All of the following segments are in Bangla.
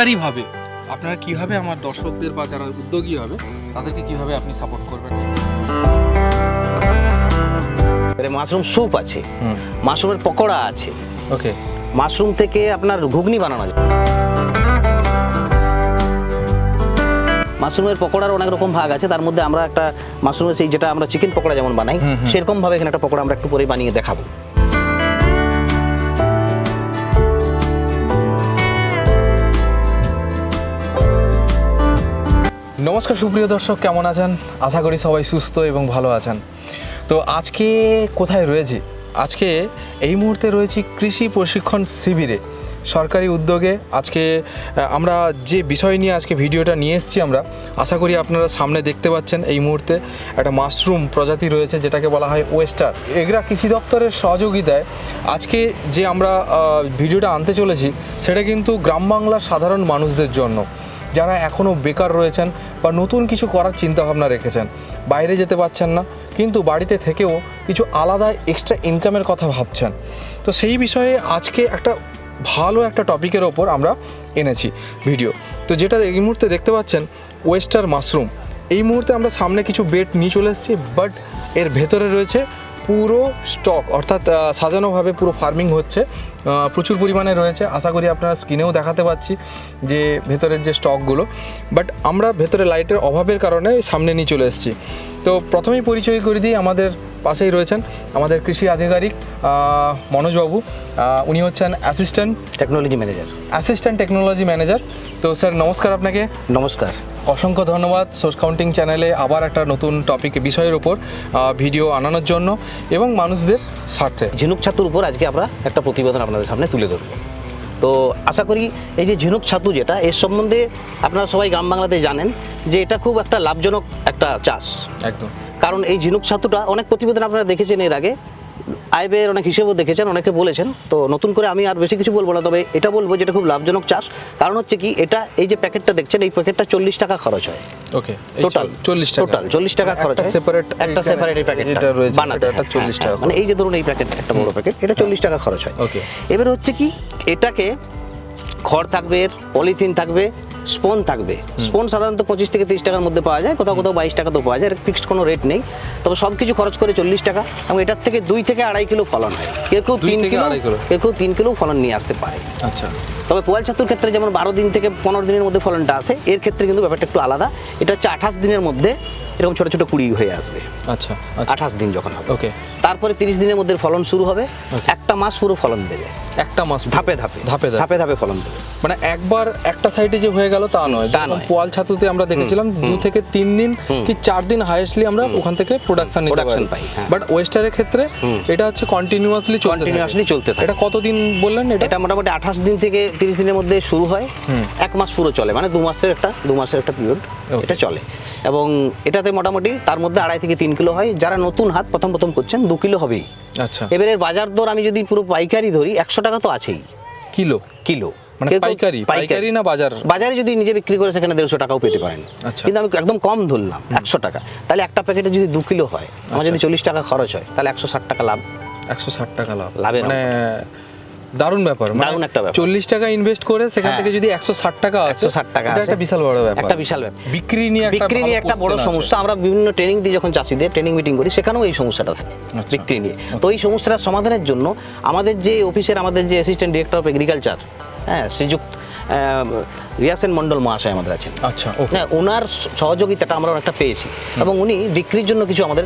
সরকারিভাবে আপনারা কীভাবে আমার দর্শকদের বা যারা উদ্যোগী হবে তাদেরকে কীভাবে আপনি সাপোর্ট করবেন? মাশরুম স্যুপ আছে। মাশরুমের পকোড়া আছে। ওকে মাশরুম থেকে আপনার ঘুগনি বানানো যায়। মাশরুমের পকোড়ার অনেক রকম ভাগ আছে। তার মধ্যে আমরা একটা মাশরুমের সেই যেটা আমরা চিকেন পকোড়া যেমন বানাই। সেরকম ভাবে এখানে একটা পকোড়া আমরা একটু পরে বানিয়ে দেখাবো। নমস্কার, সুপ্রিয় দর্শক, কেমন আছেন? আশা করি সবাই সুস্থ এবং ভালো আছেন। তো আজকে কোথায় রয়েছি? আজকে এই মুহূর্তে রয়েছি কৃষি প্রশিক্ষণ শিবিরে, সরকারি উদ্যোগে। আজকে আমরা যে বিষয় নিয়ে আজকে ভিডিওটা নিয়ে এসেছি আমরা, আশা করি আপনারা সামনে দেখতে পাচ্ছেন এই মুহূর্তে একটা মাশরুম প্রজাতি রয়েছে, যেটাকে বলা হয় ওয়েস্টার। এগরা কৃষি দপ্তরের সহযোগিতায় আজকে যে আমরা ভিডিওটা আনতে চলেছি, সেটা কিন্তু গ্রাম বাংলার সাধারণ মানুষদের জন্য। যারা এখনও বেকার রয়েছেন বা নতুন কিছু করার চিন্তাভাবনা রেখেছেন, বাইরে যেতে পারছেন না, কিন্তু বাড়িতে থেকেও কিছু আলাদা এক্সট্রা ইনকামের কথা ভাবছেন। তো সেই বিষয়ে আজকে একটা ভালো একটা টপিকের ওপর আমরা এনেছি ভিডিও তো যেটা এই মুহূর্তে দেখতে পাচ্ছেন ওয়েস্টার মাশরুম এই মুহূর্তে আমরা সামনে কিছু বেড নিয়ে চলে এসেছি বাট এর ভেতরে রয়েছে পুরো স্টক, অর্থাৎ সাজানোভাবে পুরো ফার্মিং হচ্ছে। প্রচুর পরিমাণে রয়েছে। আশা করি আপনারা স্ক্রিনেও দেখাতে পাচ্ছি যে ভেতরের যে স্টকগুলো। বাট আমরা ভেতরে লাইটের অভাবের কারণে সামনে নিয়ে চলে এসেছি। তো প্রথমেই পরিচয় করে দিই আমাদের পাশেই রয়েছেন আমাদের কৃষি আধিকারিক মনোজবাবু। উনি হচ্ছেন assistant technology manager assistant technology manager তো স্যার নমস্কার আপনাকে। নমস্কার। অসংখ্য ধন্যবাদ সোর্স কাউন্টিং চ্যানেলে আবার একটা নতুন টপিক বিষয়ের উপর ভিডিও আনানোর জন্য এবং মানুষদের স্বার্থে। ঝিনুক ছাতুর উপর আজকে আমরা একটা প্রতিবেদন আপনাদের সামনে তুলে ধরবো। তো আশা করি এই যে ঝিনুক ছাতু যেটা এর সম্বন্ধে আপনারা সবাই গ্রাম বাংলাতে জানেন যে এটা খুব একটা লাভজনক একটা চাষ। একদম। কারণ এই ঝিনুক ছাতুটা অনেক প্রতিবেদন আপনারা দেখেছেন এর আগে। আয় ব্যয়ের অনেক হিসেবেও দেখেছেন অনেকে বলেছেন। তো নতুন করে আমি আর বেশি কিছু বলব না তবে এটা বলব যেটা খুব লাভজনক চাষ। কারণ হচ্ছে কি এটা এই যে প্যাকেটটা দেখছেন এই প্যাকেটটা চল্লিশ টাকা খরচ হয়। ওকে টোটাল চল্লিশ টোটাল চল্লিশ টাকা খরচ হয়। সেপারেট একটা সেপারেট এই প্যাকেট এটা রয়েছে বানাতে এটা চল্লিশ হ্যাঁ, টাকা মানে এই যে ধরুন এই প্যাকেট একটা বড় প্যাকেট এটা চল্লিশ টাকা খরচ হয়। Okay. এবার হচ্ছে কি এটাকে খড় থাকবে পলিথিন থাকবে স্পন থাকবে। স্পন সাধারণত পঁচিশ থেকে তিরিশ টাকার মধ্যে পাওয়া যায় কোথাও কোথাও বাইশ টাকা তো পাওয়া যায় ফিক্সড কোনো রেট নেই। তবে সব কিছু খরচ করে চল্লিশ টাকা এবং এটার থেকে দুই থেকে আড়াই কিলো ফলন হয়। কেউ কেউ তিন কিলো। কেউ কেউ তিন কিলো ফলন নিয়ে আসতে পারে। আচ্ছা। তবে পোয়াল ছাতুর ক্ষেত্রে যেমন বারো দিন থেকে পনেরো দিনের মধ্যে ফলনটা আসে এর ক্ষেত্রে কিন্তু ব্যাপারটা একটু আলাদা। এটা হচ্ছে আঠাশ দিনের মধ্যে এরকম ছোট ছোট কুড়ি হয়ে আসবে। আচ্ছা আচ্ছা। আঠাশ দিন যখন হবে। ওকে। তারপরে তিরিশ দিনের মধ্যে ফলন শুরু হবে। একটা মাস পুরো ফলন দেবে। একটা মাস ধাপে ধাপে। ধাপে ধাপে। ধাপে ফলন দেবে। মানে একবার একটা সাইডে যে হয়ে গেল তা নয়। তা নয়। পোয়াল ছাতুতে আমরা দেখেছিলাম দু থেকে তিন দিন কি চার দিন হাইয়েস্টলি আমরা ওখান থেকে প্রোডাকশন নিতে পারি পাই, হ্যাঁ। বাট ওয়েস্টারের ক্ষেত্রে এটা হচ্ছে কন্টিনিউয়াসলি Continuously চলতে থাকে। এটা কতদিন বললেন এটা? এটা মোটামুটি আঠাশ দিন থেকে তিরিশ দিনের মধ্যে শুরু হয়। এক মাস পুরো চলে। মানে দু মাসের একটা দু মাসের একটা পিরিয়ড এটা চলে। এবং এটাতে মোটামুটি তার মধ্যে আড়াই থেকে তিন কিলো হয়। যারা নতুন হাত প্রথম প্রথম করছেন দু কিলো হবেই। আচ্ছা। এবারে বাজার দর আমি যদি পুরো পাইকারি ধরি একশো টাকা তো আছেই। কিলো? কিলো। মানে পাইকারি? পাইকারি। না বাজার? বাজারে যদি নিজে বিক্রি করে সেখানে দেড়শো টাকাও পেতে পারেন। আচ্ছা। কিন্তু আমি একদম কম ধরলাম একশো টাকা। তাহলে একটা প্যাকেটে যদি দু কিলো হয় আমার যদি চল্লিশ টাকা খরচ হয় তাহলে একশো ষাট টাকা লাভ। একশো ষাট টাকা লাভ। লাভের মানে দারুণ ব্যাপার। মানে দারুণ একটা ব্যাপার। চল্লিশ টাকা ইনভেস্ট করে সেখান হ্যাঁ। থেকে যদি একশো ষাট টাকা আসে 160 টাকা এটা একটা বিশাল বড় ব্যাপার। একটা বিশাল ব্যাপার। বিক্রি নিয়ে বিক্রি নিয়ে একটা বড় সমস্যা। আমরা বিভিন্ন ট্রেনিং দিই যখন চাষিদের ট্রেনিং মিটিং করি সেখানেও এই সমস্যাটা থাকে আচ্ছা। বিক্রি নিয়ে। তো এই সমস্যাটা সমাধানের জন্য আমাদের যে অফিসের আমাদের যে অ্যাসিস্ট্যান্ট ডিরেক্টর অফ এগ্রিকালচার হ্যাঁ শ্রীযুক্ত রিয়াসেন মন্ডল মহাশয় আমাদের আছেন। আচ্ছা হ্যাঁ ওনার সহযোগিতাটা আমরা অনেকটা পেয়েছি। এবং উনি বিক্রির জন্য কিছু আমাদের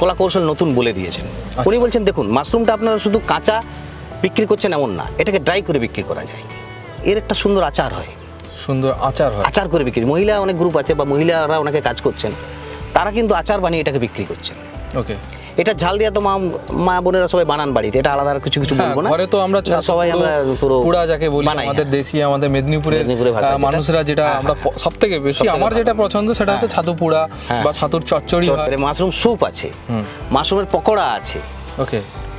কলা কৌশল নতুন বলে দিয়েছেন। আচ্ছা। উনি বলছেন দেখুন মাশরুমটা আপনারা শুধু কাঁচা বিক্রি করছেন এমন না এটাকে ড্রাই করে বিক্রি করা যায়। এর একটা সুন্দর আচার হয়। সুন্দর আচার হয়। আচার করে বিক্রি। মহিলা অনেক গ্রুপ আছে বা মহিলারা অনেকে কাজ করছেন তারা কিন্তু আচার বানিয়ে এটাকে বিক্রি করছেন। ওকে এটা ঝাল দিয়া তো মা মা বোনেরা সবাই বানান বাড়িতে এটা আলাদা কিছু কিছু হ্যাঁ, বলব না। ঘরে তো আমরা সবাই আমরা পুরো পুরা যাকে বলি আমাদের হ্যাঁ। দেশি আমাদের মেদিনীপুরের। মানুষরা যেটা হ্যাঁ, আমরা সব থেকে বেশি আমার যেটা পছন্দ সেটা হচ্ছে ছাতু হ্যাঁ। বা ছাতুর চচ্চড়ি মাশরুম স্যুপ আছে। মাশরুমের পকোড়া আছে। ওকে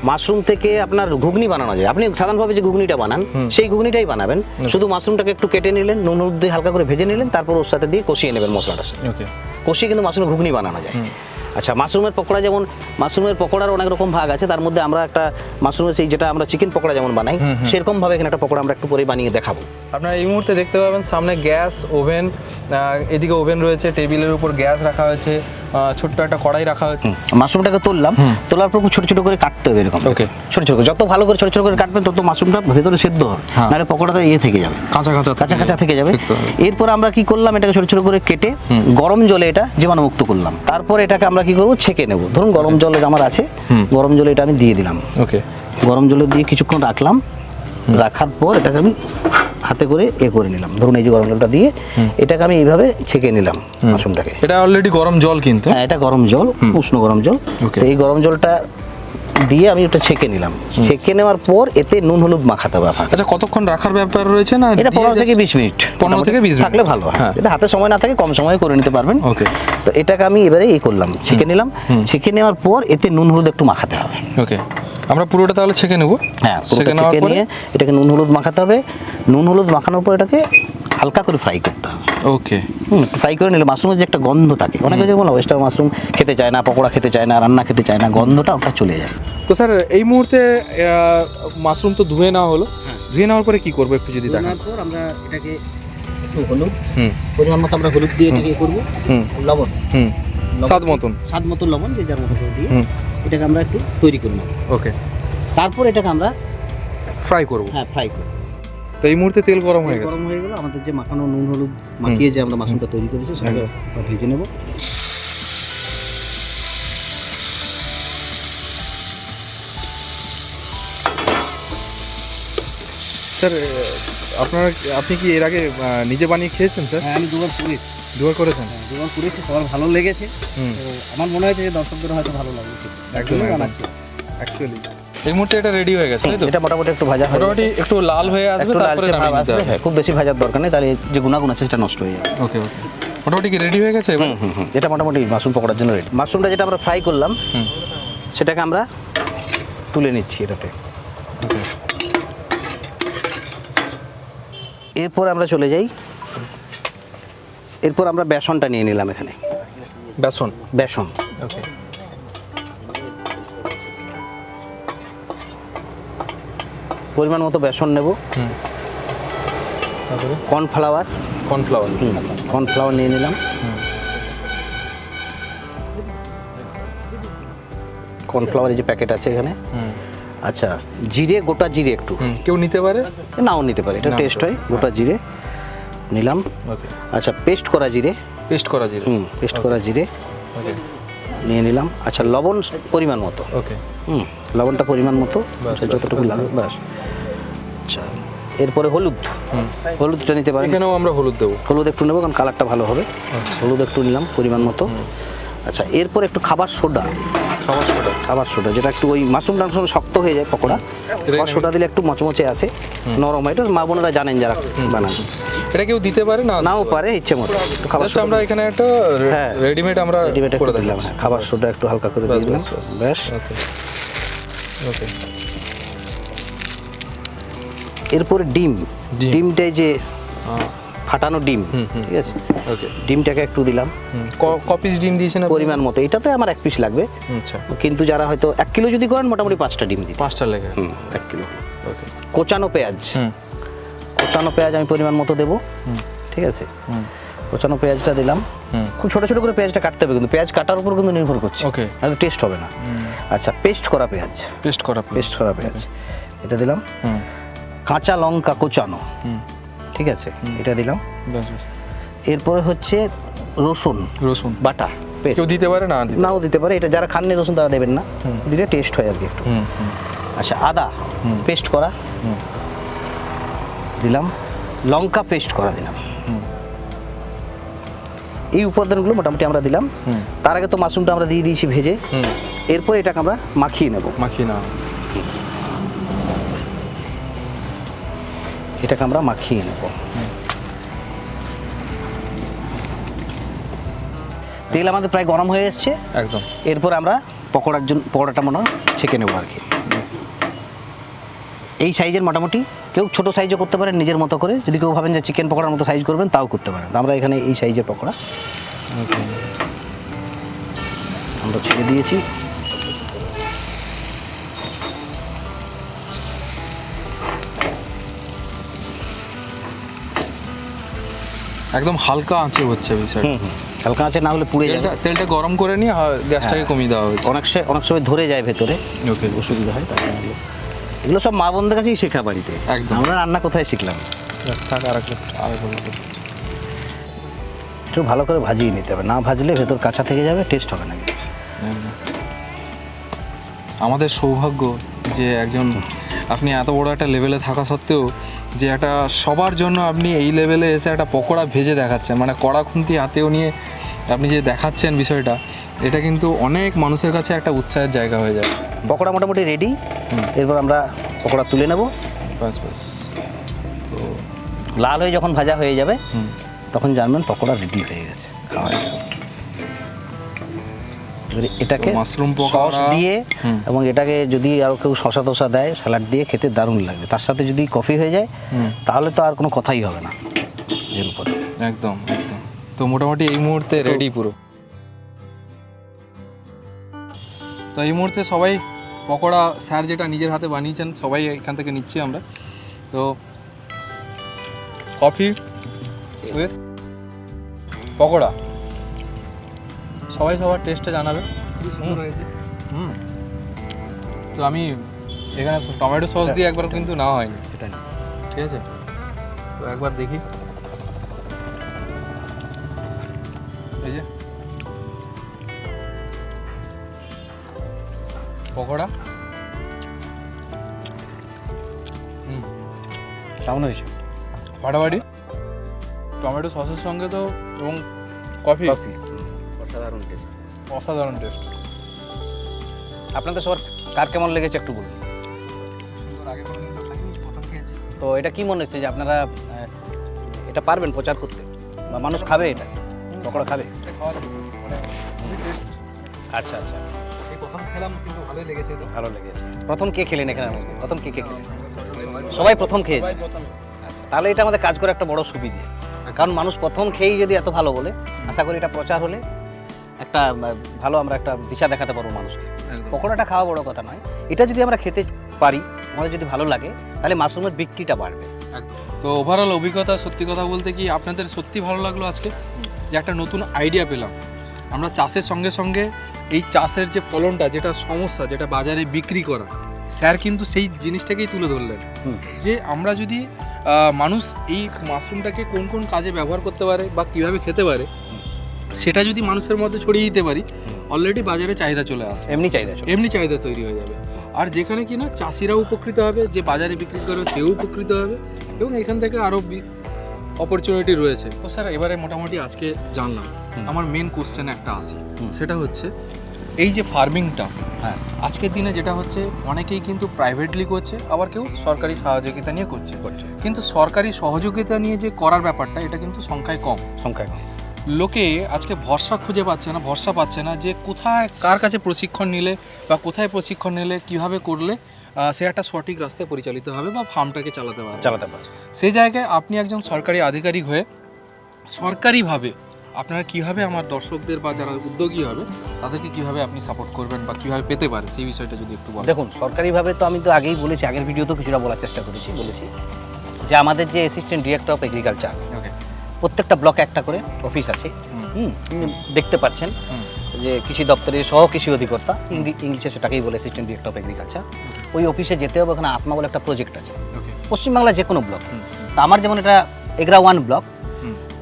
মাশরুম থেকে আপনার ঘুগনি বানানো যায়। আপনি সাধারণভাবে যে ঘুগনিটা বানান সেই ঘুগনিটাই বানাবেন। শুধু মাশরুমটাকে একটু কেটে নিলেন নুন হলুদ দিয়ে হালকা করে ভেজে নিলেন তারপর ওর সাথে দিয়ে কষিয়ে নেবেন মশলাটা। কষিয়ে কিন্তু মাশরুম ঘুগনি বানানো যায়। আচ্ছা মাশরুমের পকোড়া যেমন মাশরুমের পকোড়ার অনেক রকম ভাগ আছে তার মধ্যে আমরা একটা মাশরুমের সেই যেটা আমরা চিকেন পকোড়া যেমন বানাই। সেরকম ভাবে এখানে একটা পকোড়া আমরা একটু পরে বানিয়ে দেখাবো। আপনারা এই মুহূর্তে দেখতে পাবেন সামনে গ্যাস ওভেন এদিকে ওভেন রয়েছে টেবিলের উপর গ্যাস রাখা হয়েছে। ছোট্ট একটা কড়াই রাখা হয়েছে। মাশরুমটাকে তুললাম তোলার পর ছোট ছোট করে কাটতে হবে এরকম। Okay. ছোট ছোট যত ভালো করে ছোট ছোট করে কাটবেন তত মাশরুমটা ভেতরে সেদ্ধ হবে। হ্যাঁ। নাহলে পকোড়াটা ইয়ে থেকে যাবে। কাঁচা কাঁচা কাঁচা কাঁচা থেকে যাবে। এরপর আমরা কি করলাম এটাকে ছোট ছোট করে কেটে গরম জলে এটা জীবাণুমুক্ত করলাম। তারপর এটাকে আমরা কি করব ছেঁকে নেব। ধরুন গরম জল আমার আছে গরম জলে এটা আমি দিয়ে দিলাম। ওকে গরম জলে দিয়ে কিছুক্ষণ রাখলাম। রাখার পর এটাকে আমি হাতে করে এ করে নিলাম। ধরুন এই যে গরম জলটা দিয়ে এটাকে আমি এইভাবে ছেঁকে নিলাম মাশরুমটাকে। এটা অলরেডি গরম জল কিন্তু। হ্যাঁ এটা গরম জল উষ্ণ গরম জল. তো এই গরম জলটা দিয়ে আমি ওটা ছেঁকে নিলাম। ছেঁকে নেওয়ার পর এতে নুন হলুদ মাখাতে হবে আপনাকে আচ্ছা কতক্ষণ রাখার ব্যাপার রয়েছে না? এটা পনেরো থেকে বিশ মিনিট। 15 থেকে 20 মিনিট। থাকলে ভালো হয়। যদি হাতে সময় না থাকে কম সময়ে করে নিতে পারবেন। ওকে তো এটাকে আমি এবারে এই করলাম। ছেঁকে নিলাম। ছেঁকে নেওয়ার পর এতে নুন হলুদ একটু মাখাতে হবে। ওকে আমরা পুরোটা তাহলে ছেঁকে নেব। হ্যাঁ পুরোটা নেওয়ার ছেঁকে পরে? নিয়ে এটাকে নুন হলুদ মাখাতে হবে। নুন হলুদ মাখানোর পর এটাকে হালকা করে ফ্রাই করতে হবে। ওকে হুম ফ্রাই করে নিলে মাশরুমের যে একটা গন্ধ থাকে অনেকে যেমন ওয়েস্টার মাশরুম খেতে চায় না পকোড়া খেতে চায় না রান্না খেতে চায় না গন্ধটা ওটা চলে যায়। তো স্যার এই মুহূর্তে মাশরুম তো ধুয়ে নেওয়া হলো। ধুয়ে নেওয়ার পরে কি করব একটু যদি দেখান? পর আমরা এটাকে একটু হলুদ হুম। পরিমাণ মতো আমরা হলুদ দিয়ে এটাকে করব। হুম। লবণ। হুম। স্বাদ মতন। স্বাদ মতো লবণ যে যার মতো দিয়ে হুম। এটাকে আমরা একটু তৈরি করে নেব। ওকে। তারপর এটাকে আমরা ফ্রাই করব। হ্যাঁ ফ্রাই করব। তো এই মুহূর্তে তেল গরম হয়ে গেছে। গরম হয়ে গেল আমাদের যে মাখানো নুন হলুদ মাখিয়ে যে আমরা মাশরুমটা তৈরি করেছি সেটা ভেজে নেব। স্যার আপনার আপনি কি এর আগে নিজে বানিয়ে খেয়েছেন স্যার? হ্যাঁ আমি দুবার করেছি দুবার করেছেন? হ্যাঁ, দুবার করেছি সবার ভালো লেগেছে। হুম। আমার মনে হয়েছে যে দর্শকদের হয়তো ভালো। বানাচ্ছি অ্যাকচুয়ালি এই মুহূর্তে এটা রেডি হয়ে গেছে তাই তো? এটা মোটামুটি একটু ভাজা মোটামুটি একটু লাল হয়ে আসবে তারপরে নামিয়ে নিতে হবে। হ্যাঁ খুব বেশি ভাজার দরকার নেই তাহলে যে গুণাগুণ আছে সেটা নষ্ট হয়ে যাবে। ওকে ওকে। মোটামুটি কি রেডি হয়ে গেছে এবার? হুম হুম এটা মোটামুটি মাশরুম পকোড়ার জন্য রেডি মাশরুমটা যেটা আমরা ফ্রাই করলাম সেটাকে আমরা তুলে নিচ্ছি এটাতে। এরপর আমরা চলে যাই এরপর আমরা বেসনটা নিয়ে নিলাম এখানে। বেসন? বেসন। ওকে। পরিমাণ মতো বেসন নেব। তারপরে? কর্নফ্লাওয়ার। কর্নফ্লাওয়ার। কর্নফ্লাওয়ার নিয়ে নিলাম। কর্নফ্লাওয়ারের যে প্যাকেট আছে এখানে। আচ্ছা জিরে গোটা জিরে একটু। কেউ নিতে পারে? নাও নিতে পারে এটা টেস্ট হয় গোটা জিরে। নিলাম। আচ্ছা পেস্ট করা জিরে। পেস্ট করা জিরে। হুম পেস্ট করা জিরে। নিয়ে নিলাম। আচ্ছা লবণ পরিমাণ মতো। ওকে হুম লবণটা পরিমাণ মতো যতটুকু লাগবে ব্যাস। আচ্ছা এরপরে হলুদ। হুম। হলুদটা নিতে পারেন। এখানেও আমরা হলুদ দেবো। হলুদ একটু নেব কারণ কালারটা ভালো হবে। আচ্ছা। হলুদ একটু নিলাম পরিমাণ মতো। আচ্ছা এরপর একটু খাবার সোডা। খাবার সোডা। খাবার সোডা যেটা একটু ওই মাশরুম টাশরুম শক্ত হয়ে যায় পকোড়া খাবার সোডা দিলে একটু মচমচে আসে নরম হয়। এটা মা বোনেরা জানেন যারা বানান। এটা কেউ দিতে পারে না? নাও পারে ইচ্ছে মতো। খাবার আমরা এখানে একটা হ্যাঁ। রেডিমেড আমরা রেডিমেড করে দিলাম। হ্যাঁ, খাবার সোডা একটু হালকা করে দিয়ে দিলাম। ব্যাস। ওকে ওকে এরপরে ডিম। ডিম। ডিমটাই যে ফাটানো ডিম। ঠিক আছে? ওকে ডিমটাকে একটু দিলাম। কপিস ডিম দিয়েছেন? পরিমাণ মতো। এটাতে আমার এক পিস লাগবে। আচ্ছা। কিন্তু যারা হয়তো এক কিলো যদি করেন মোটামুটি পাঁচটা ডিম দিই পাঁচটা লেগে। হুম এক কিলো। ওকে কোচানো পেঁয়াজ। হুম। কোচানো পেঁয়াজ আমি পরিমাণ মতো দেবো। ঠিক আছে? কোচানো পেঁয়াজটা দিলাম। খুব ছোটো ছোটো করে পেঁয়াজটা কাটতে হবে কিন্তু পেঁয়াজ কাটার উপর কিন্তু নির্ভর করছে। ওকে নাহলে টেস্ট হবে না। আচ্ছা পেস্ট করা পেঁয়াজ। পেস্ট করা পেস্ট করা পেঁয়াজ। এটা দিলাম। কাঁচা লঙ্কা কোচানো। ঠিক আছে এটা দিলাম। এরপরে হচ্ছে রসুন। রসুন। বাটা পেস্ট। কেউ দিতে পারে না নাও দিতে পারে এটা যারা খাননি রসুন তারা দেবেন না। দিলে টেস্ট হয় আর কি একটু। আচ্ছা আদা পেস্ট করা। দিলাম। লঙ্কা পেস্ট করা দিলাম। এই উপাদানগুলো মোটামুটি আমরা দিলাম। তার আগে তো মাশরুমটা আমরা দিয়ে দিয়েছি ভেজে। এরপর এটাকে আমরা মাখিয়ে নেব। মাখিয়ে না এটাকে আমরা মাখিয়ে নেব। তেল আমাদের প্রায় গরম হয়ে এসছে। একদম। এরপর আমরা পকোড়ার জন্য পকোড়াটা মনে হয় ছেঁকে নেব আর কি। এই সাইজের মোটামুটি কেউ ছোট সাইজও করতে পারেন নিজের মতো করে। যদি কেউ ভাবেন যে চিকেন পকোড়ার মতো সাইজ করবেন তাও করতে পারেন। আমরা এখানে এই সাইজের পকোড়া। আমরা আমরা ছেড়ে দিয়েছি। একদম হালকা আঁচে হচ্ছে হুম হালকা আঁচে না হলে পুড়ে যাবে। তেলটা গরম করে নিয়ে গ্যাসটাকে কমিয়ে দেওয়া হয়েছে। অনেক সময় অনেক সময় ধরে যায় ভেতরে ওকে অসুবিধা হয় জন্য এগুলো- সব মা বোনদের কাছেই শেখা বাড়িতে। একদম। আমরা রান্না কোথায় শিখলাম? একটা ভালো করে ভাজিয়ে নিতে হবে। না ভাজলে ভেতর কাঁচা থেকে যাবে টেস্ট হবে না কিন্তু। আমাদের সৌভাগ্য যে একজন আপনি এত বড় একটা লেভেলে থাকা সত্ত্বেও যে একটা সবার জন্য আপনি এই লেভেলে এসে একটা পকোড়া ভেজে দেখাচ্ছেন। মানে কড়া খুন্তি হাতেও নিয়ে আপনি যে দেখাচ্ছেন বিষয়টা এটা কিন্তু অনেক মানুষের কাছে একটা উৎসাহের জায়গা হয়ে যায়। পকোড়া মোটামুটি রেডি হুম। এরপর আমরা পকোড়া তুলে নেব। বাস বাস লাল হয়ে যখন ভাজা হয়ে যাবে হুম। তখন জানবেন পকোড়া রেডি হয়ে গেছে খাওয়া এবারে এটাকে মাশরুম সস দিয়ে এবং এটাকে যদি আরও কেউ শশা টশা দেয় স্যালাড দিয়ে খেতে দারুণ লাগবে। তার সাথে যদি কফি হয়ে যায় তাহলে তো আর কোনো কথাই হবে না এর উপরে। একদম একদম। তো মোটামুটি এই মুহূর্তে রেডি পুরো। তো এই মুহূর্তে সবাই পকোড়া স্যার যেটা নিজের হাতে বানিয়েছেন সবাই এখান থেকে নিচ্ছি আমরা। তো কফি পকোড়া। সবাই সবার টেস্টে জানাবে। হুম। হুম। তো আমি এখানে টমেটো সস দিয়ে একবার কিন্তু নেওয়া হয়নি। সেটাই। ঠিক আছে? তো একবার দেখি। এই যে। পকোড়া। হুম। কেমন হয়েছে? ফাটাফাটি টমেটো সসের সঙ্গে তো এবং কফি কফি অসাধারণ টেস্ট অসাধারণ টেস্ট আপনাদের সবার কার কেমন লেগেছে একটু বলুন। তো এটা কি মনে হচ্ছে যে আপনারা এটা পারবেন প্রচার করতে? বা মানুষ খাবে এটা? পকোড়া খাবে? আচ্ছা আচ্ছা। প্রথম খেলাম কিন্তু ভালোই লেগেছে এটা। ভালো লেগেছে। প্রথম কে খেলেন এখানে আমাদের? প্রথম কে কে খেলেন? সবাই প্রথম। খেয়েছে। আচ্ছা, তাহলে এটা আমাদের কাজ করে একটা বড় সুবিধে। কারণ মানুষ প্রথম খেয়েই যদি এত ভালো বলে আশা করি এটা প্রচার হলে একটা ভালো আমরা একটা দিশা দেখাতে পারব মানুষকে। পকোড়াটা খাওয়া বড় কথা নয়। এটা যদি আমরা খেতে পারি আমাদের যদি ভালো লাগে তাহলে মাশরুমের বিক্রিটা বাড়বে। তো ওভারঅল অভিজ্ঞতা সত্যি কথা বলতে কি আপনাদের সত্যি ভালো লাগল আজকে? যে একটা নতুন আইডিয়া পেলাম। আমরা চাষের সঙ্গে সঙ্গে এই চাষের যে ফলনটা যেটা সমস্যা যেটা বাজারে বিক্রি করা স্যার কিন্তু সেই জিনিসটাকেই তুলে ধরলেন। যে আমরা যদি মানুষ এই মাশরুমটাকে কোন কোন কাজে ব্যবহার করতে পারে বা কীভাবে খেতে পারে সেটা যদি মানুষের মধ্যে ছড়িয়ে দিতে পারি অলরেডি বাজারে চাহিদা চলে আসে এমনি চাহিদা এমনি চাহিদা তৈরি হয়ে যাবে। আর যেখানে কিনা চাষিরাও উপকৃত হবে যে বাজারে বিক্রি করবে সেও উপকৃত হবে এবং এখান থেকে আরও অপরচুনিটি রয়েছে। তো স্যার এবারে মোটামুটি আজকে জানলাম। আমার মেন কোশ্চেন একটা আসি। সেটা হচ্ছে এই যে ফার্মিংটা হ্যাঁ। আজকের দিনে যেটা হচ্ছে অনেকেই কিন্তু প্রাইভেটলি করছে আবার কেউ সরকারি সহযোগিতা নিয়ে করছে। করছে। কিন্তু সরকারি সহযোগিতা নিয়ে যে করার ব্যাপারটা এটা কিন্তু সংখ্যায় কম। সংখ্যায় কম। লোকে আজকে ভরসা খুঁজে পাচ্ছে না ভরসা পাচ্ছে না যে কোথায় কার কাছে প্রশিক্ষণ নিলে বা কোথায় প্রশিক্ষণ নিলে কীভাবে করলে সে একটা সঠিক রাস্তায় পরিচালিত হবে বা ফার্মটাকে চালাতে পারবে। চালাতে পারছে সেই জায়গায় আপনি একজন সরকারি আধিকারিক হয়ে সরকারিভাবে আপনারা কীভাবে আমার দর্শকদের বা যারা উদ্যোগী হবে তাদেরকে কীভাবে আপনি সাপোর্ট করবেন বা কীভাবে পেতে পারে সেই বিষয়টা যদি একটু বলেন। দেখুন সরকারিভাবে তো আমি তো আগেই বলেছি আগের ভিডিওতেও কিছুটা বলার চেষ্টা করেছি বলেছি যে আমাদের যে অ্যাসিস্ট্যান্ট ডিরেক্টর অফ এগ্রিকালচার প্রত্যেকটা ব্লকে একটা করে অফিস আছে। হুম। দেখতে পাচ্ছেন যে কৃষি দপ্তরের সহ কৃষি অধিকর্তা ইংলিশে সেটাকেই বলে অ্যাসিস্ট্যান্ট ডিরেক্টর অফ এগ্রিকালচার ওই অফিসে যেতে হবে ওখানে আত্মা বলে একটা প্রজেক্ট আছে। ওকে পশ্চিমবাংলা যে কোনো ব্লক তা আমার যেমন এটা এগ্রা ওয়ান ব্লক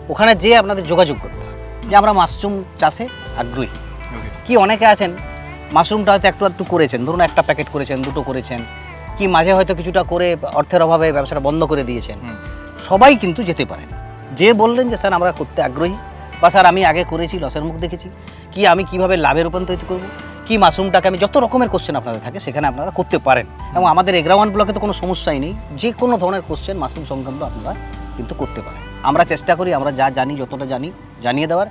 ওখানে যেয়ে আপনাদের যোগাযোগ করতে হবে। যে আমরা মাশরুম চাষে আগ্রহী। কি অনেকে আছেন মাশরুমটা হয়তো একটু একটু করেছেন ধরুন একটা প্যাকেট করেছেন দুটো করেছেন কি মাঝে হয়তো কিছুটা করে অর্থের অভাবে ব্যবসাটা বন্ধ করে দিয়েছেন। সবাই কিন্তু যেতে পারেন। যে বললেন যে স্যার আমরা করতে আগ্রহী বা স্যার আমি আগে করেছি লসের মুখ দেখেছি। কি আমি কীভাবে লাভে রূপান্তরিত করব? কি মাশরুমটাকে আমি যত রকমের কোশ্চেন আপনাদের থাকে সেখানে আপনারা করতে পারেন। এবং আমাদের এগ্রাওয়ান ব্লকে তো কোনো সমস্যাই নেই। যে কোনো ধরনের কোশ্চেন মাশরুম সংক্রান্ত আপনারা কিন্তু করতে পারেন। আমরা চেষ্টা করি আমরা যা জানি যতটা জানি জানিয়ে দেওয়ার।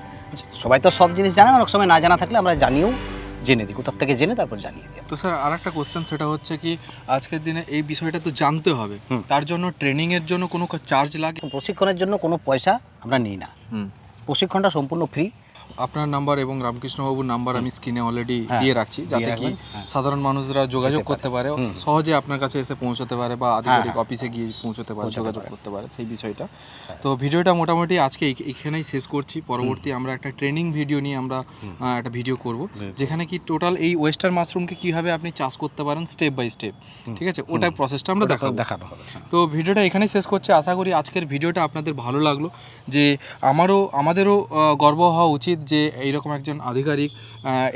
সবাই তো সব জিনিস জানে না, অনেক সময় না জানা থাকলে আমরা জানিয়েও জেনে দিই কোথার থেকে জেনে তারপর জানিয়ে দিই। তো স্যার আর একটা কোশ্চেন সেটা হচ্ছে কি আজকের দিনে এই বিষয়টা তো জানতে হবে। তার জন্য ট্রেনিংয়ের জন্য কোনো চার্জ লাগে? প্রশিক্ষণের জন্য কোনো পয়সা আমরা নিই না। প্রশিক্ষণটা সম্পূর্ণ ফ্রি আপনার নাম্বার এবং রামকৃষ্ণবাবুর নাম্বার আমি স্ক্রিনে অলরেডি হ্যাঁ, দিয়ে রাখছি যাতে কি হ্যাঁ। সাধারণ মানুষরা যোগাযোগ করতে পারে। সহজে আপনার কাছে এসে পৌঁছতে পারে বা আধিকারিক হ্যাঁ। অফিসে গিয়ে পৌঁছতে পারে যোগাযোগ। করতে পারে সেই বিষয়টা। তো ভিডিওটা মোটামুটি আজকে এখানেই শেষ করছি। পরবর্তী আমরা একটা ট্রেনিং ভিডিও নিয়ে আমরা একটা ভিডিও করব যেখানে কি টোটাল এই ওয়েস্টার্ন মাশরুমকে কীভাবে আপনি চাষ করতে পারেন স্টেপ বাই স্টেপ ঠিক আছে? ওটা প্রসেসটা আমরা দেখাবো। হ্যাঁ। তো ভিডিওটা এখানেই শেষ করছি। আশা করি আজকের ভিডিওটা আপনাদের ভালো লাগল। যে আমারও আমাদেরও গর্ব হওয়া উচিত যে এইরকম একজন আধিকারিক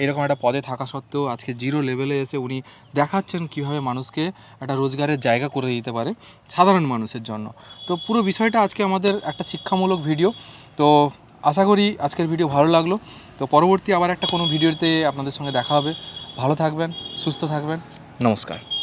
এরকম একটা পদে থাকা সত্ত্বেও আজকে জিরো লেভেলে এসে উনি দেখাচ্ছেন কীভাবে মানুষকে একটা রোজগারের জায়গা করে দিতে পারে সাধারণ মানুষের জন্য। তো পুরো বিষয়টা আজকে আমাদের একটা শিক্ষামূলক ভিডিও। তো আশা করি আজকের ভিডিও ভালো লাগল। তো পরবর্তী আবার একটা কোনো ভিডিওতে আপনাদের সঙ্গে দেখা হবে। ভালো থাকবেন, সুস্থ থাকবেন। নমস্কার।